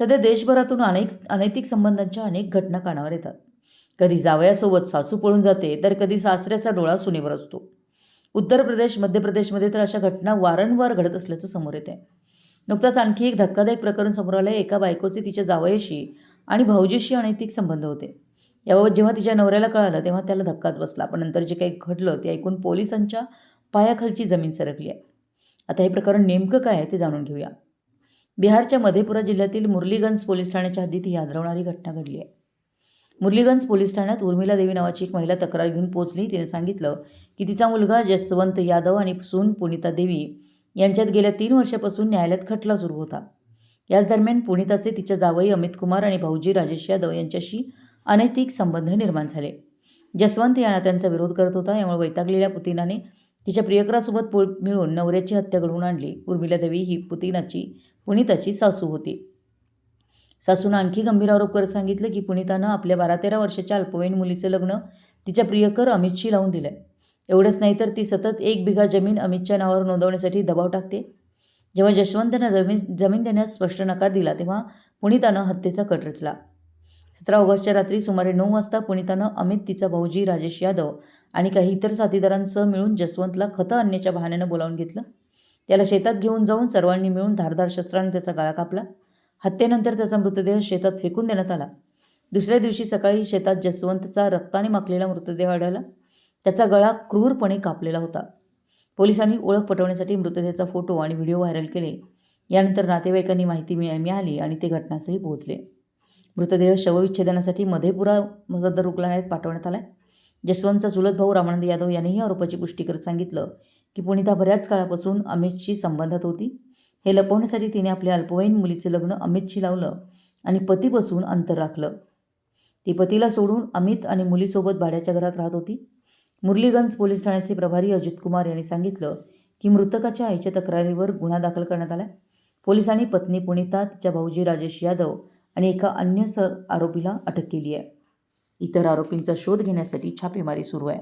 सध्या देशभरातून अनेक अनैतिक संबंधांच्या अनेक घटना कानावर येतात. कधी जावयासोबत सासू पळून जाते तर कधी सासऱ्याचा डोळा सुनेवर असतो. उत्तर प्रदेश मध्य प्रदेशमध्ये तर अशा घटना वारंवार घडत असल्याचं समोर येत आहे नुकताच आणखी एक धक्कादायक प्रकरण समोर आलं आहे एका बायकोचे तिच्या जावयाशी आणि भाऊजीशी अनैतिक संबंध होते. याबाबत जेव्हा तिच्या नवऱ्याला कळालं तेव्हा त्याला धक्काच बसला. पण नंतर जे काही घडलं ते ऐकून पोलिसांच्या पायाखालची जमीन सरकली आहे. आता हे प्रकरण नेमकं काय आहे ते जाणून घेऊया. बिहारच्या मधेपुरा जिल्ह्यातील मुरलीगंज पोलीस ठाण्याच्या हद्दीत ही आदरवणारी घटना घडली आहे. मुरलीगंज पोलीस ठाण्यात उर्मिला देवी नावाची एक महिला तक्रार घेऊन पोहोचली. तिने सांगितलं की तिचा मुलगा जसवंत यादव आणि सून पुनिता देवी यांच्यात गेल्या तीन वर्षापासून न्यायालयात खटला सुरू होता. याच दरम्यान पुनिताचे तिच्या जावई अमित कुमार आणि भाऊजी राजेश यादव यांच्याशी अनैतिक संबंध निर्माण झाले. जसवंत या नात्यांचा विरोध करत होता. यामुळे वैतागलेल्या पुतीनाने तिच्या प्रियकरासोबत मिळून नवऱ्याची हत्या घडवून आणली. उर्मिला देवी ही पुतिनाची पुनिताची सासू होती. सासूनं आणखी गंभीर आरोप करत सांगितलं की पुनितानं आपल्या बारा तेरा वर्षाच्या अल्पवयीन मुलीचं लग्न तिच्या प्रियकर अमितशी लावून दिलं एवढंच नाही तर ती सतत एक बिघा जमीन अमितच्या नावावर नोंदवण्यासाठी दबाव टाकते. जेव्हा जशवंतनं जमीन जमीन देण्यास स्पष्ट नकार दिला तेव्हा पुनितानं हत्येचा कट रचला. सतरा ऑगस्टच्या रात्री सुमारे नऊ वाजता पुनितानं अमित तिचा भाऊजी राजेश यादव आणि काही इतर साथीदारांसह मिळून जसवंतला खतं आणण्याच्या बहाण्यानं बोलावून घेतलं. त्याला शेतात घेऊन जाऊन सर्वांनी मिळून धारदार शस्त्राने त्याचा गळा कापला. हत्येनंतर त्याचा मृतदेह शेतात फेकून देण्यात आला. दुसऱ्या दिवशी सकाळी शेतात जसवंतचा रक्ताने माखलेला मृतदेह आढळला. त्याचा गळा क्रूरपणे कापलेला होता. पोलिसांनी ओळख पटवण्यासाठी मृतदेहाचा फोटो आणि व्हिडिओ व्हायरल केले. यानंतर नातेवाईकांनी माहिती मिळाली आणि ते घटनास्थळी पोहोचले. मृतदेह शवविच्छेदनासाठी मधेपुरा सदर रुग्णालयात पाठवण्यात आला जसवंतचा चुलत भाऊ रामानंद यादव यांनीही आरोपाची पुष्टी करत सांगितलं की पुनिता बऱ्याच काळापासून अमितशी संबंधात होती. हे लपवण्यासाठी तिने आपल्या अल्पवयीन मुलीचं लग्न अमितशी लावलं आणि पतीपासून अंतर राखलं. ती पतीला सोडून अमित आणि मुलीसोबत भाड्याच्या घरात राहत होती. मुरलीगंज पोलीस ठाण्याचे प्रभारी अजित कुमार यांनी सांगितलं की मृतकाच्या आईच्या तक्रारीवर गुन्हा दाखल करण्यात आला पोलिसांनी पत्नी पुनिता तिच्या भाऊजी राजेश यादव आणि एका अन्य स आरोपीला अटक केली आहे. इतर आरोपींचा शोध घेण्यासाठी छापेमारी सुरू आहे.